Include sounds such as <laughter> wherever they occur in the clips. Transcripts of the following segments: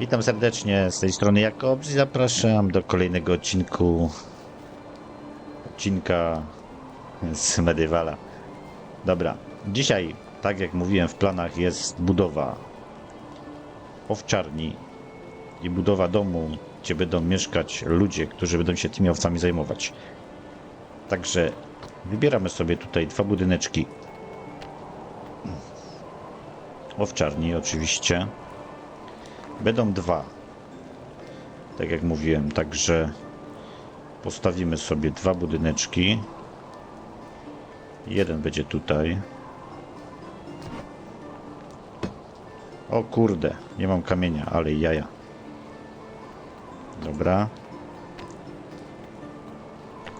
Witam serdecznie z tej strony Jakobs i zapraszam do kolejnego odcinku odcinka z Medievala. Dobra, dzisiaj, tak jak mówiłem w planach, jest budowa owczarni i budowa domu, gdzie będą mieszkać ludzie, którzy będą się tymi owcami zajmować. Także wybieramy sobie tutaj dwa budyneczki owczarni oczywiście. Będą dwa. Tak jak mówiłem, także postawimy sobie dwa budyneczki. Jeden będzie tutaj. O kurde, nie mam kamienia, ale jaja. Dobra.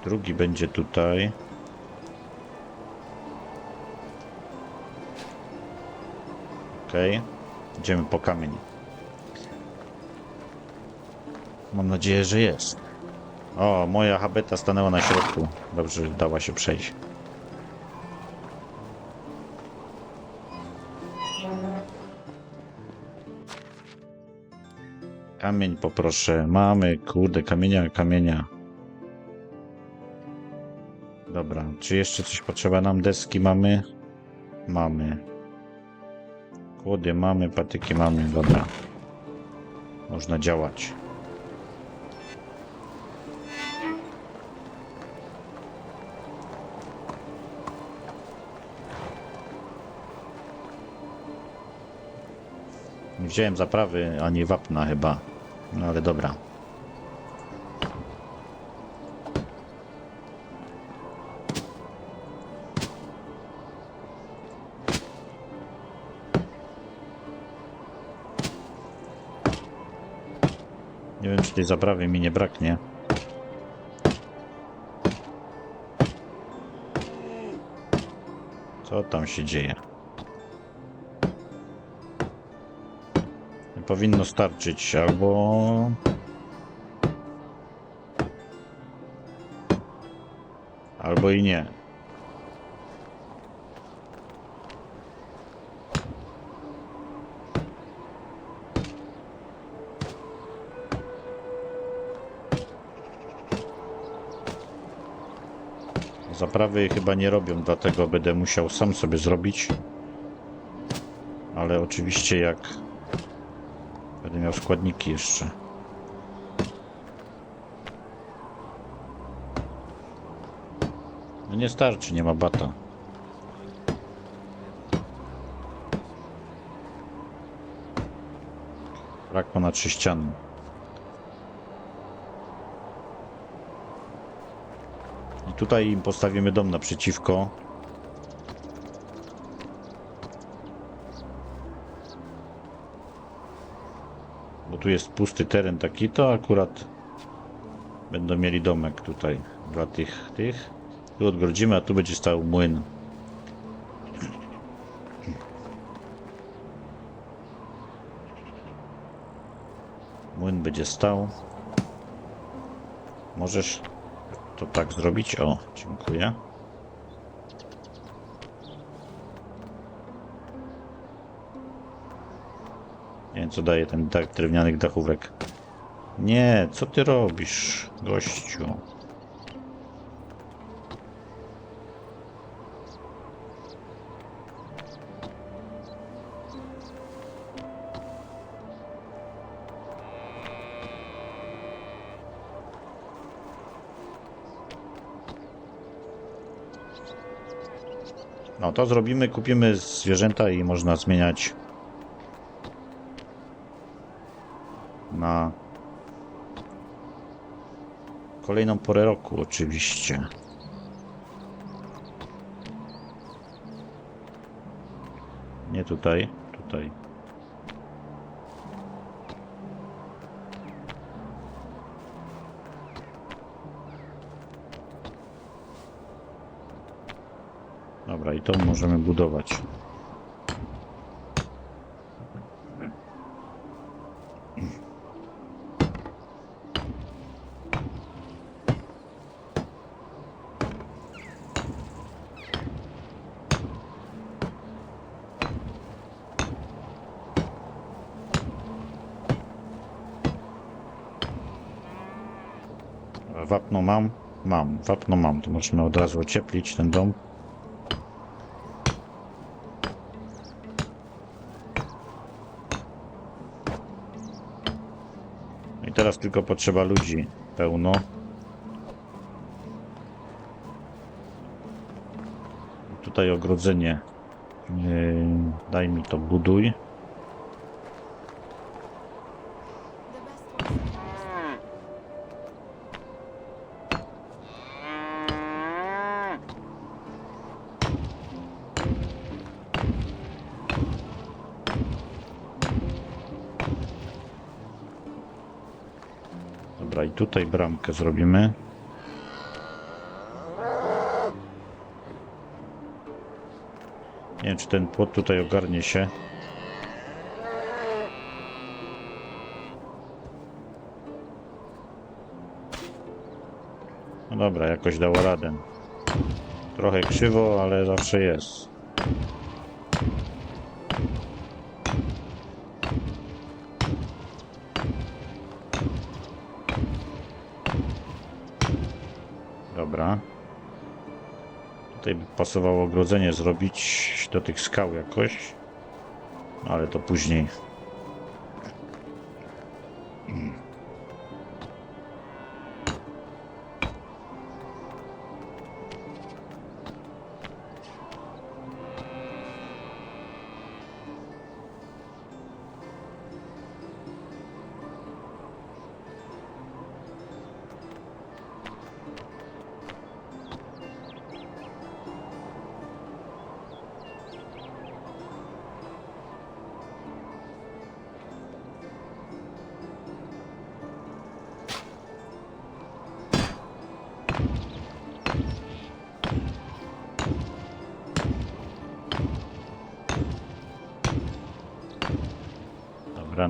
Drugi będzie tutaj. Okej. Idziemy po kamień. Mam nadzieję, że jest. O, moja habeta stanęła na środku. Dobrze, dała się przejść. Kamień poproszę. Mamy, kurde, kamienia, kamienia. Dobra, czy jeszcze coś potrzeba nam? Deski mamy? Mamy. Kłody mamy, patyki mamy, dobra. Można działać. Wziąłem zaprawy ani wapna chyba. No ale dobra. Nie wiem, czy tej zaprawy mi nie braknie. Co tam się dzieje? Powinno starczyć, albo... Albo i nie. Zaprawy chyba nie robią, dlatego będę musiał sam sobie zrobić. Ale oczywiście jak będę miał składniki jeszcze. No nie starczy, nie ma bata. Brak ponad trzy ściany. I tutaj im postawimy dom naprzeciwko. Tu jest pusty teren taki, to akurat będą mieli domek tutaj dla tych, tych. Tu odgrodzimy, a tu będzie stał młyn. Młyn będzie stał. Możesz to tak zrobić? O, dziękuję. Nie wiem, co daje ten tak drewnianych dachówek. Nie, co ty robisz, gościu? No to zrobimy, kupimy zwierzęta i można zmieniać na kolejną porę roku oczywiście. Nie tutaj, tutaj. Dobra, i to możemy budować. Mam? Mam. Wapno mam. To możemy od razu ocieplić ten dom. I teraz tylko potrzeba ludzi. Pełno. Tutaj ogrodzenie. Yy, daj mi to buduj. Tutaj bramkę zrobimy. Nie wiem, czy ten płot tutaj ogarnie się. No dobra, jakoś dało radę. Trochę krzywo, ale zawsze jest. Dobra. Tutaj by pasowało ogrodzenie zrobić do tych skał jakoś. No, Ale to później.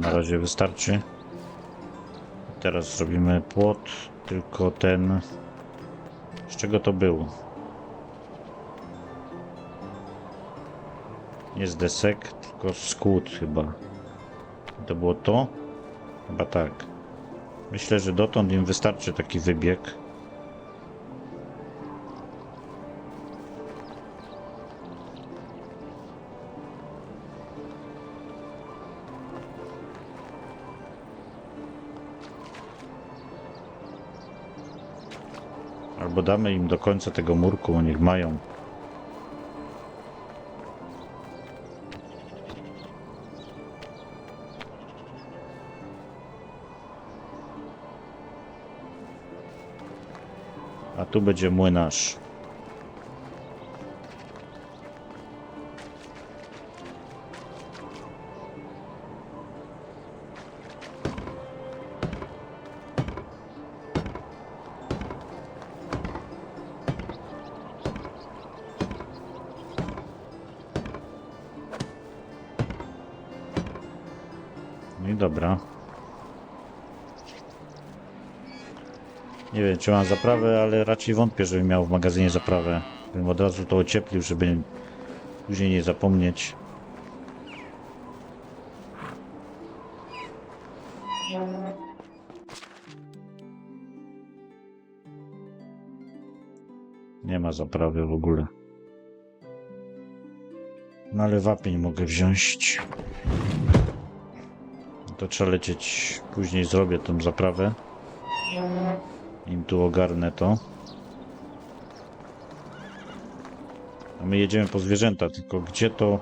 Na razie wystarczy. Teraz zrobimy płot, tylko ten... Z czego to był? Nie z desek, tylko z kłód chyba. To było to? Chyba tak. Myślę, że dotąd im wystarczy taki wybieg. Damy im do końca tego murku, niech mają. A tu będzie młynarz. Dobra. Nie wiem, czy mam zaprawę, ale raczej wątpię, żebym miał w magazynie zaprawę. Bym od razu to ocieplił, żeby później nie zapomnieć. Nie ma zaprawy w ogóle. No ale wapień mogę wziąć. To trzeba lecieć. Później zrobię tą zaprawę. Im tu ogarnę to. A my jedziemy po zwierzęta, tylko gdzie to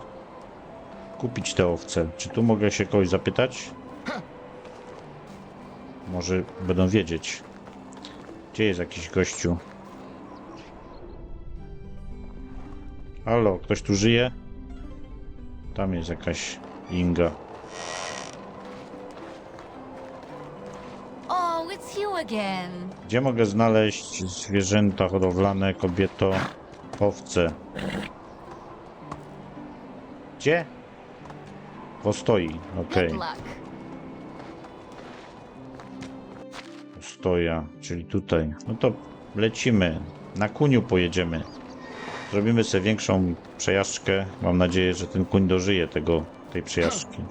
kupić te owce? Czy tu mogę się kogoś zapytać? Może będą wiedzieć. Gdzie jest jakiś gościu? Halo, ktoś tu żyje? Tam jest jakaś Inga. Again. Gdzie mogę znaleźć zwierzęta hodowlane, kobieto, owce? Gdzie? Postoi, okej. Good luck. Postoja, czyli tutaj. No to lecimy. Na kuniu pojedziemy. Zrobimy sobie większą przejażdżkę. Mam nadzieję, że ten kuń dożyje tego, tej przejażdżki.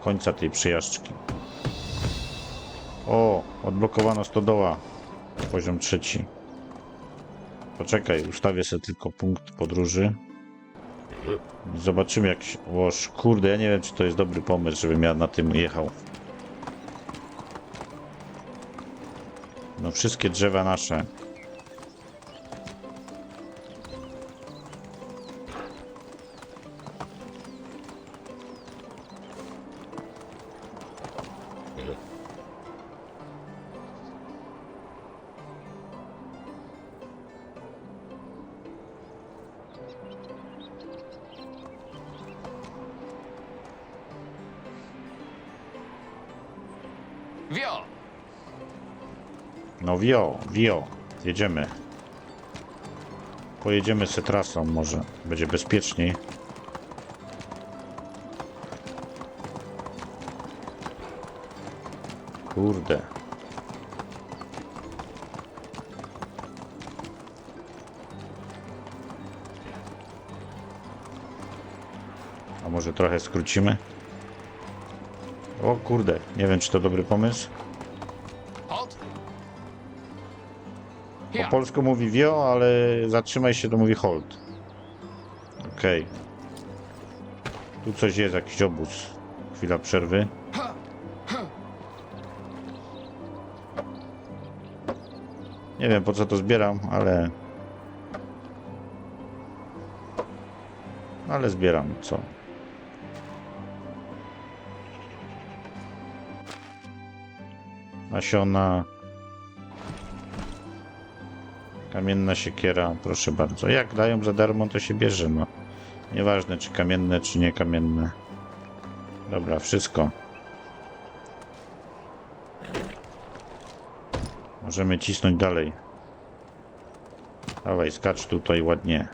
Końca tej przejażdżki. O, odblokowano stodoła. Poziom trzeci. Poczekaj, ustawię sobie tylko punkt podróży. Zobaczymy jak się... Łoż, kurde, ja nie wiem czy to jest dobry pomysł, żebym ja na tym jechał. No wszystkie drzewa nasze. Wio, wio. Jedziemy. Pojedziemy se trasą może. Będzie bezpieczniej. Kurde. A może trochę skrócimy? O kurde, nie wiem czy to dobry pomysł. Po polsku mówi wio, ale zatrzymaj się, to mówi hold. Okej. Tu coś jest, jakiś obóz. Chwila przerwy. Nie wiem po co to zbieram, ale... Ale zbieram, co? Nasiona, Kamienna siekiera, proszę bardzo. Jak dają za darmo, to się bierze, no. Nieważne, czy kamienne, czy nie kamienne. Dobra, wszystko. Możemy cisnąć dalej. Dawaj, skacz tutaj ładnie.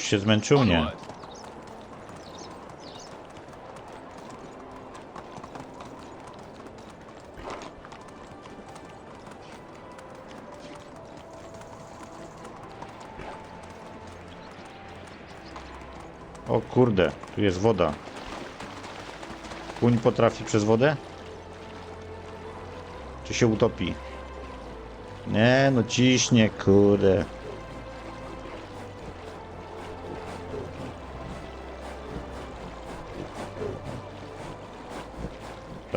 Już się zmęczył, nie? O kurde, tu jest woda. Kuń potrafi przez wodę? Czy się utopi? Nie, no ciśnie, kurde.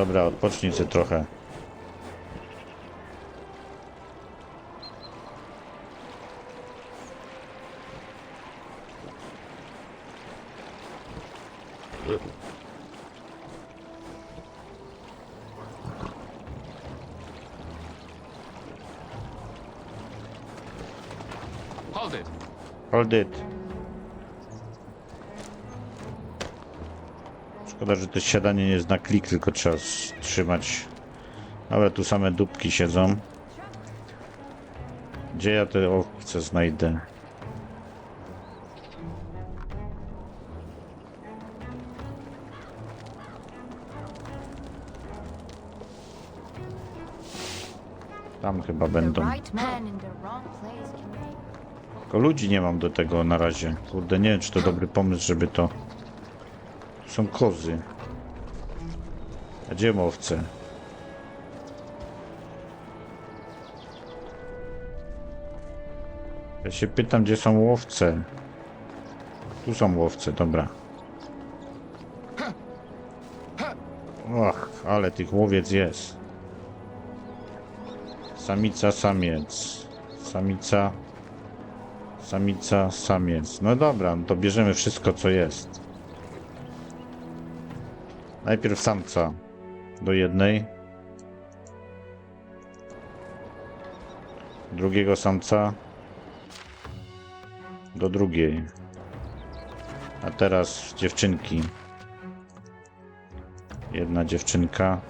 Dobra, odpocznij sobie trochę. Hold it! Szkoda, że to siadanie nie jest na klik, tylko trzeba trzymać. Ale tu same dupki siedzą. Gdzie ja te owce znajdę? Tam chyba będą. Tylko ludzi nie mam do tego na razie. Kurde, nie wiem, czy to dobry pomysł, żeby to... Są kozy. A gdzie owce? Ja się pytam, gdzie są łowce. Tu są łowce, dobra. Och, ale tych łowiec jest. Samica, samiec. Samica, Samica, samiec. No dobra, no to bierzemy wszystko, co jest. Najpierw samca do jednej. Drugiego samca do drugiej. A teraz dziewczynki. Jedna dziewczynka.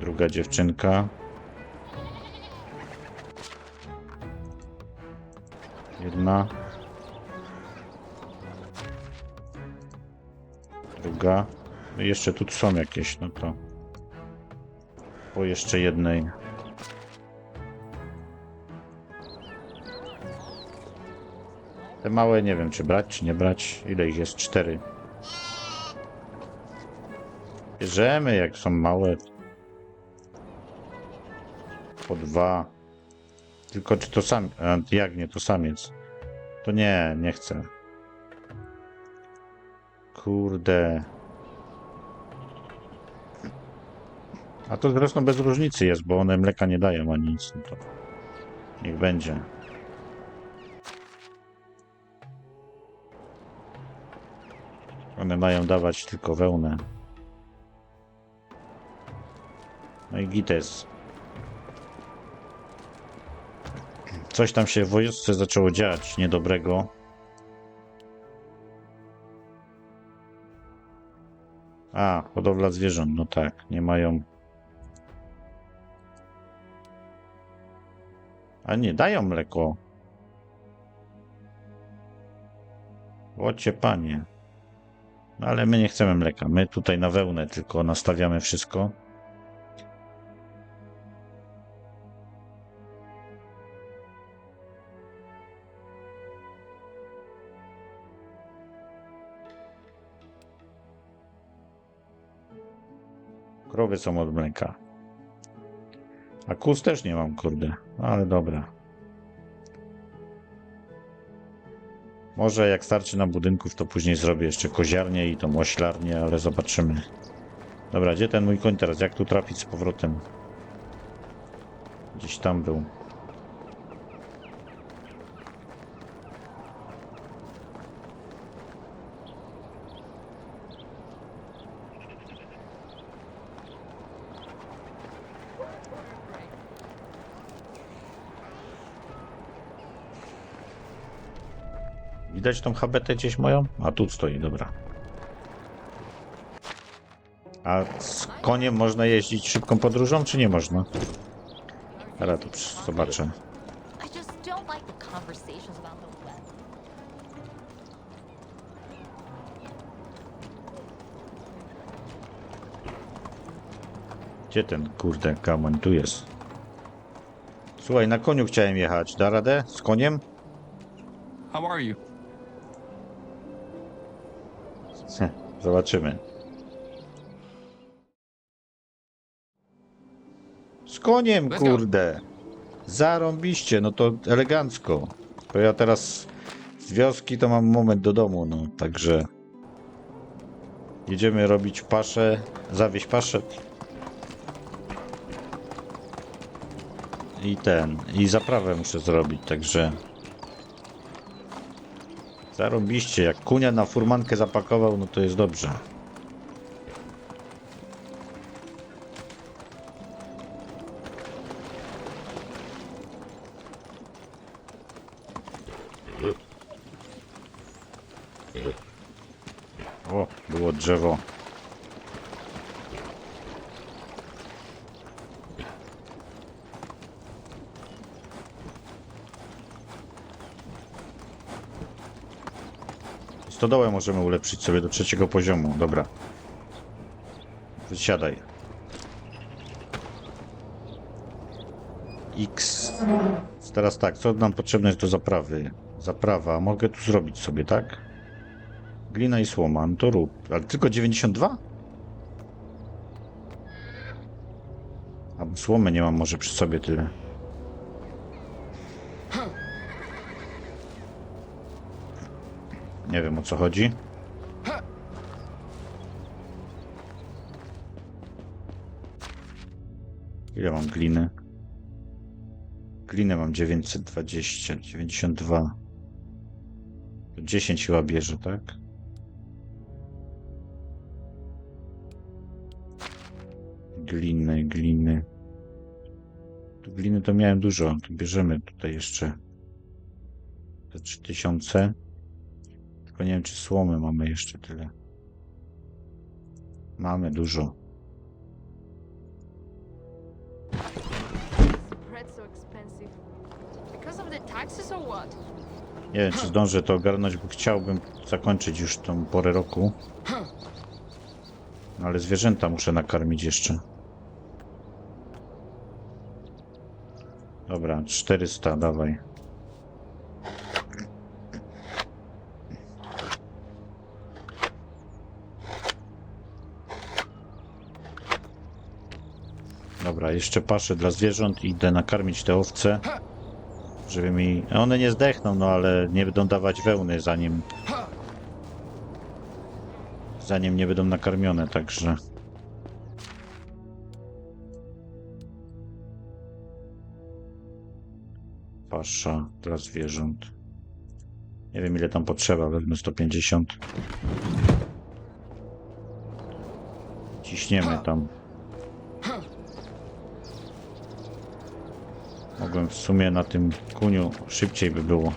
Druga dziewczynka. Jedna. Druga. No Jeszcze tu są jakieś, no to po jeszcze jednej. Te małe nie wiem, czy brać, czy nie brać. Ile ich jest? Cztery. Bierzemy, jak są małe. Po dwa. Tylko czy to sam... Jak nie, to samiec. To nie, nie chcę. Kurde. A to zresztą bez różnicy jest, bo one mleka nie dają ani nic. No to niech będzie. One mają dawać tylko wełnę. No i gites. Coś tam się w wojsce zaczęło dziać niedobrego. A, hodowla zwierząt, no tak, nie mają. A nie, dają mleko. Łocie panie. No ale my nie chcemy mleka. My tutaj na wełnę tylko nastawiamy wszystko. Krowy są od mleka. A kóz też nie mam, kurde. No ale dobra. Może jak starczy na budynków, to później zrobię jeszcze koziarnię i tą oślarnię, ale zobaczymy. Dobra, gdzie ten mój koń teraz? Jak tu trafić z powrotem? Gdzieś tam był. Widać tą habetę gdzieś moją? A tu stoi, dobra. A z koniem można jeździć szybką podróżą, czy nie można? Teraz to zobaczę. Gdzie ten kurde gamoń? Tu jest. Słuchaj, na koniu chciałem jechać. Da radę? Z koniem? How are you? Heh, Zobaczymy. Z koniem, kurde. Zarąbiście, no to elegancko. Bo ja teraz z wioski to mam moment do domu, no także jedziemy robić paszę, zawieźć paszę i ten, i zaprawę muszę zrobić, także zarąbiście, jak kunia na furmankę zapakował, no to jest dobrze. O, było drzewo. Stodołę możemy ulepszyć sobie do trzeciego poziomu. Dobra. Wysiadaj. X. Teraz tak, co nam potrzebne jest do zaprawy? Zaprawa. Mogę tu zrobić sobie, tak? Glina i słoma. No to rób. Ale tylko 92? A słomy nie mam może przy sobie tyle. Nie wiem o co chodzi. Ile mam gliny? Glinę mam 920, 92. To 10 chyba bierze, tak? Gliny, gliny. Tu gliny to miałem dużo. Tu bierzemy tutaj jeszcze te 3000. Tylko nie wiem, czy słomy mamy jeszcze tyle. Mamy dużo. Nie wiem, czy zdążę to ogarnąć, bo chciałbym zakończyć już tą porę roku. Ale zwierzęta muszę nakarmić jeszcze. Dobra, 400, dawaj. Jeszcze paszę dla zwierząt idę nakarmić te owce, żeby mi... One nie zdechną, no ale nie będą dawać wełny zanim... Zanim nie będą nakarmione, także... Pasza dla zwierząt. Nie wiem ile tam potrzeba, wezmę 150. Ciśniemy tam. Mogłem w sumie na tym kuniu szybciej by było.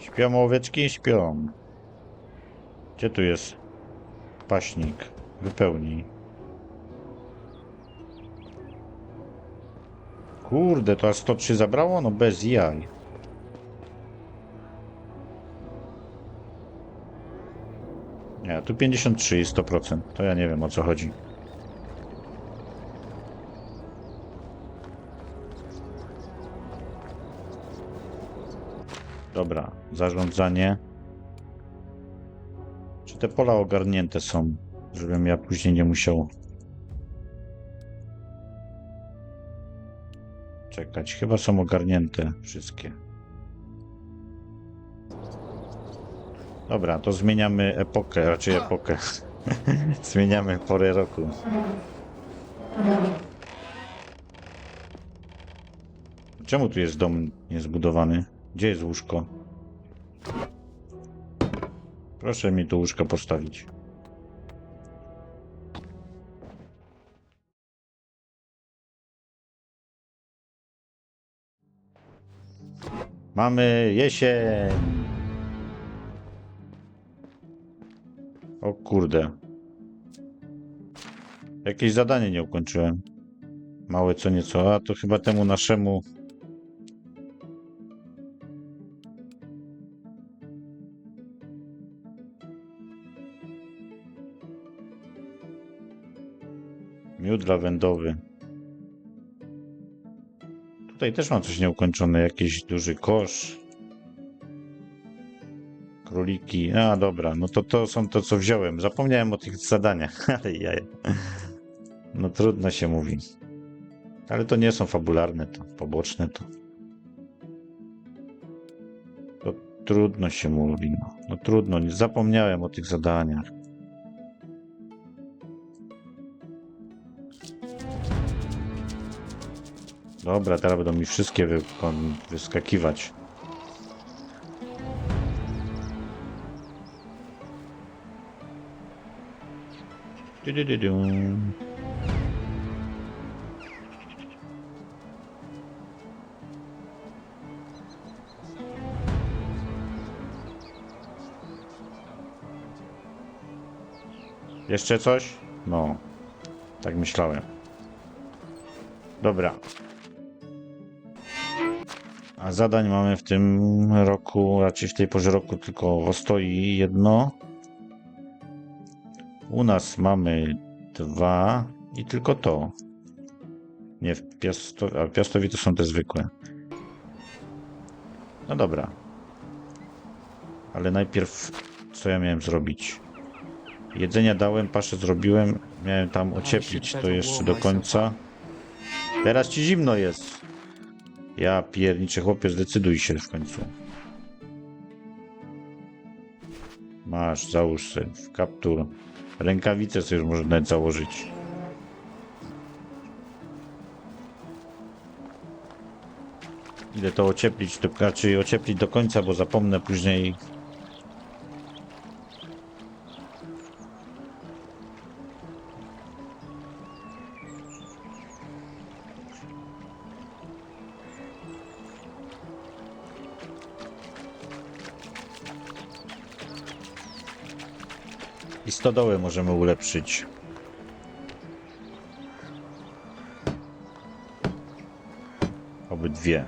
Śpią owieczki? Śpią. Gdzie tu jest paśnik? Wypełnij. Kurde, to aż 103 zabrało? No bez jaj. Nie, tu 53 i 100%. To ja nie wiem o co chodzi. Dobra, zarządzanie. Te pola ogarnięte są, żebym ja później nie musiał czekać? Chyba są ogarnięte wszystkie. Dobra, to zmieniamy epokę, raczej epokę. <laughs> zmieniamy porę roku. Czemu tu jest dom niezbudowany? Gdzie jest łóżko? Proszę mi tu łóżko postawić. Mamy jesień. O kurde. Jakieś zadanie nie ukończyłem. Małe co nieco, a to chyba temu naszemu Miód lawendowy. Tutaj też mam coś nieukończone, jakiś duży kosz. Króliki. A, dobra, no to to są to, co wziąłem. Zapomniałem o tych zadaniach, <laughs> ale jaja. No trudno się mówi. Ale to nie są fabularne, to poboczne to. To trudno się mówi, no. No trudno, nie zapomniałem o tych zadaniach. Dobra, teraz będą mi wszystkie wy, wyskakiwać. Du-du-du-du. Jeszcze coś? No, tak myślałem. Dobra, a zadań mamy w tym roku, raczej w tej porze roku tylko w Ostoi jedno. U nas mamy dwa i tylko to. Nie, w Piastowie, a w Piastowie to są te zwykłe. No dobra. Ale najpierw co ja miałem zrobić? Jedzenia dałem, paszę zrobiłem. Miałem tam ocieplić to jeszcze do końca. Teraz ci zimno jest. Ja pierniczę chłopie, zdecyduj się w końcu. Masz, załóż sobie w kaptur. Rękawice sobie już nawet założyć. Idę to ocieplić, to raczej ocieplić do końca, bo zapomnę później. Stodołę możemy ulepszyć. Obydwie.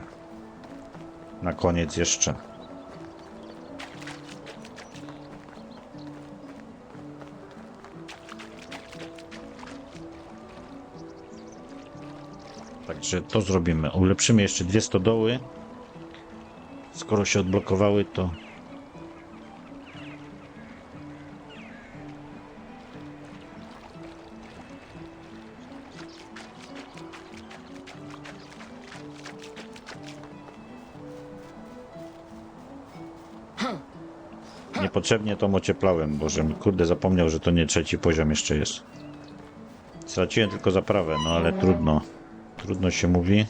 Na koniec jeszcze. Także to zrobimy. Ulepszymy jeszcze dwie stodoły. Skoro się odblokowały, to Niepotrzebnie to ocieplałem, bo że mi kurde zapomniał, że to nie trzeci poziom jeszcze jest. Straciłem tylko zaprawę, no ale trudno. Trudno się mówi.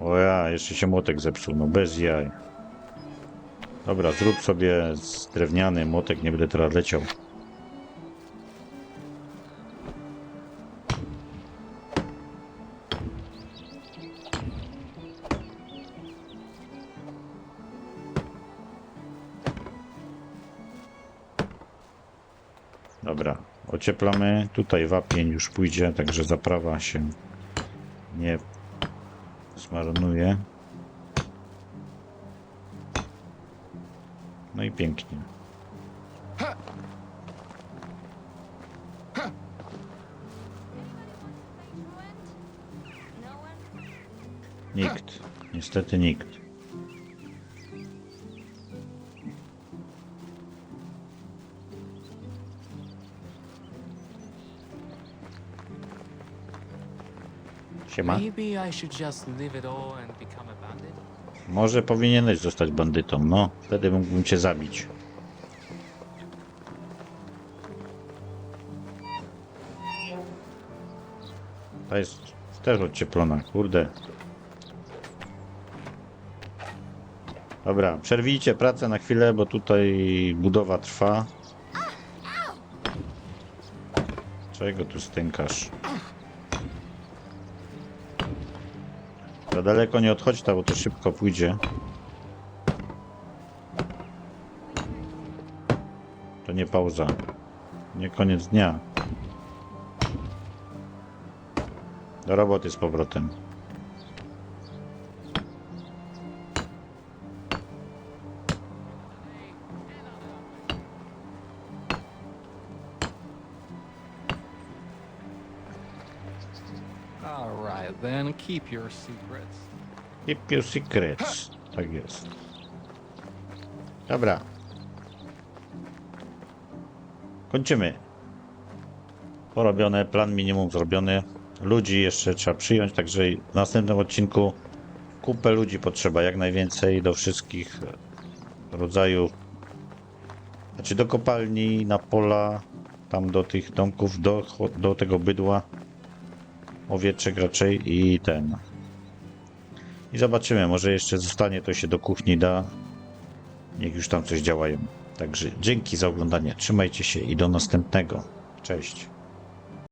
O ja, jeszcze się młotek zepsuł, no bez jaj. Dobra, zrób sobie z drewniany młotek, nie będę teraz leciał. Dobra, ocieplamy. Tutaj wapień już pójdzie, także zaprawa się nie zmarnuje. I pięknie. Nikt. Niestety nikt. Siema. Maybe I should just leave it all and become a? Może powinieneś zostać bandytą, no. Wtedy mógłbym cię zabić. Ta jest też ocieplona, kurde. Dobra, przerwijcie pracę na chwilę, bo tutaj budowa trwa. Czego tu stękasz? Daleko nie odchodź ta, bo to szybko pójdzie. To nie pauza. Nie koniec dnia. Do roboty z powrotem. Then keep your secrets. Keep your secrets. Tak jest. Dobra. Kończymy. Porobione, plan minimum zrobiony. Ludzi jeszcze trzeba przyjąć, także w następnym odcinku kupę ludzi potrzeba, jak najwięcej do wszystkich rodzajów. Znaczy do kopalni, na pola, tam do tych domków, do, do tego bydła, owieczek raczej i ten. I zobaczymy, może jeszcze zostanie to się do kuchni da. Niech już tam coś działają. Także dzięki za oglądanie. Trzymajcie się i do następnego. Cześć.